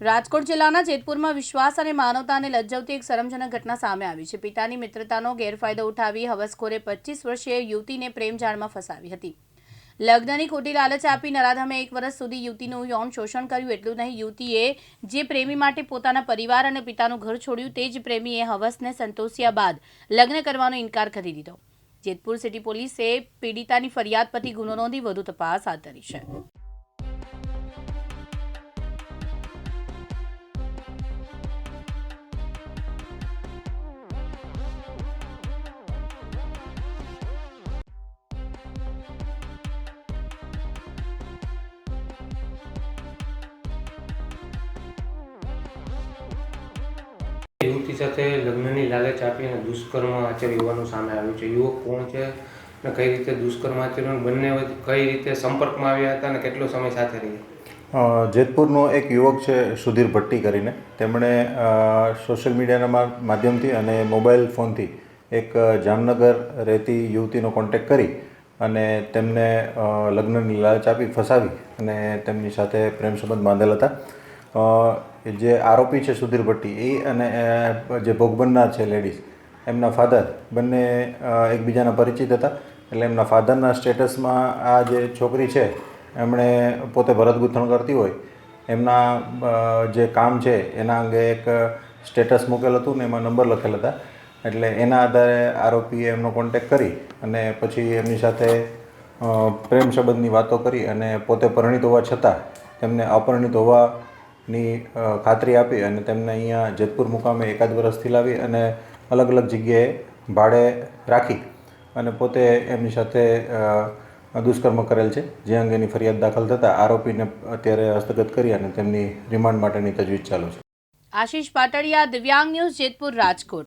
રાજકોટ જિલ્લાના જેતપુરમાં વિશ્વાસ અને માનવતાને લજ્જવતી એક શરમજનક ઘટના સામે આવી છે. પિતાની મિત્રતાનો ગેરફાયદો ઉઠાવી હવસખોરે પચીસ વર્ષીય યુવતીને પ્રેમજાળમાં ફસાવી હતી. લગ્નની ખોટી લાલચ આપી નરાધમે એક વર્ષ સુધી યુવતીનું યૌન શોષણ કર્યું. એટલું નહીં, યુવતીએ જે પ્રેમી માટે પોતાના પરિવાર અને પિતાનું ઘર છોડ્યું તે જ પ્રેમીએ હવસને સંતોષ્યા બાદ લગ્ન કરવાનો ઇનકાર કરી દીધો. જેતપુર સિટી પોલીસે પીડિતાની ફરિયાદ પરથી ગુનો નોંધી વધુ તપાસ હાથ ધરી છે. યુવતી સાથે લગ્નની લાલચ આપી અને દુષ્કર્મ આચર્યું હોવાનું સામે આવ્યું છે. યુવક કોણ છે ને કઈ રીતે દુષ્કર્મ આચર્યું બંને કઈ રીતે સંપર્કમાં આવ્યા હતા અને કેટલો સમય સાથે રહ્યા? જેતપુરનો એક યુવક છે સુધીર ભટ્ટી કરીને. તેમણે સોશિયલ મીડિયાના માધ્યમથી અને મોબાઈલ ફોનથી એક જામનગર રહેતી યુવતીનો કોન્ટેક્ટ કરી અને તેમને લગ્નની લાલચ આપી, ફસાવી અને તેમની સાથે પ્રેમ સંબંધ બાંધેલ હતા. જે આરોપી છે સુધીર ભટ્ટી, એ અને જે ભોગ બનનાર છે લેડીઝ એમના ફાધર બંને એકબીજાના પરિચિત હતા. એટલે એમના ફાધરના સ્ટેટસમાં આ જે છોકરી છે, એમણે પોતે ભરત ગૂંથણ કરતી હોય. એમના જે કામ છે, એના અંગે એક સ્ટેટસ મૂકેલ હતું ને એમાં નંબર લખેલ હતા. એટલે એના આધારે આરોપીએ એમનો કોન્ટેક કરી અને પછી એમની સાથે પ્રેમ સંબંધની વાતો કરી અને પોતે પરણિત હોવા છતાં, તેમને અપરિણિત હોવાની અ, ખાતરી આપી અને તેમને અહીંયા જેતપુર મુકામે એકાદ વર્ષથી લાવી અને અલગ અલગ જગ્યાએ ભાડે રાખી અને પોતે એમની સાથે દુષ્કર્મ કરેલ છે. જે અંગેની ફરિયાદ દાખલ થતાં આરોપીને અત્યારે હસ્તગત કરી અને તેમની રિમાન્ડ માટેની તજવીજ ચાલુ છે. આશીષ પાટડિયા દિવ્યાંગ ન્યૂઝ જેતપુર રાજકોટ.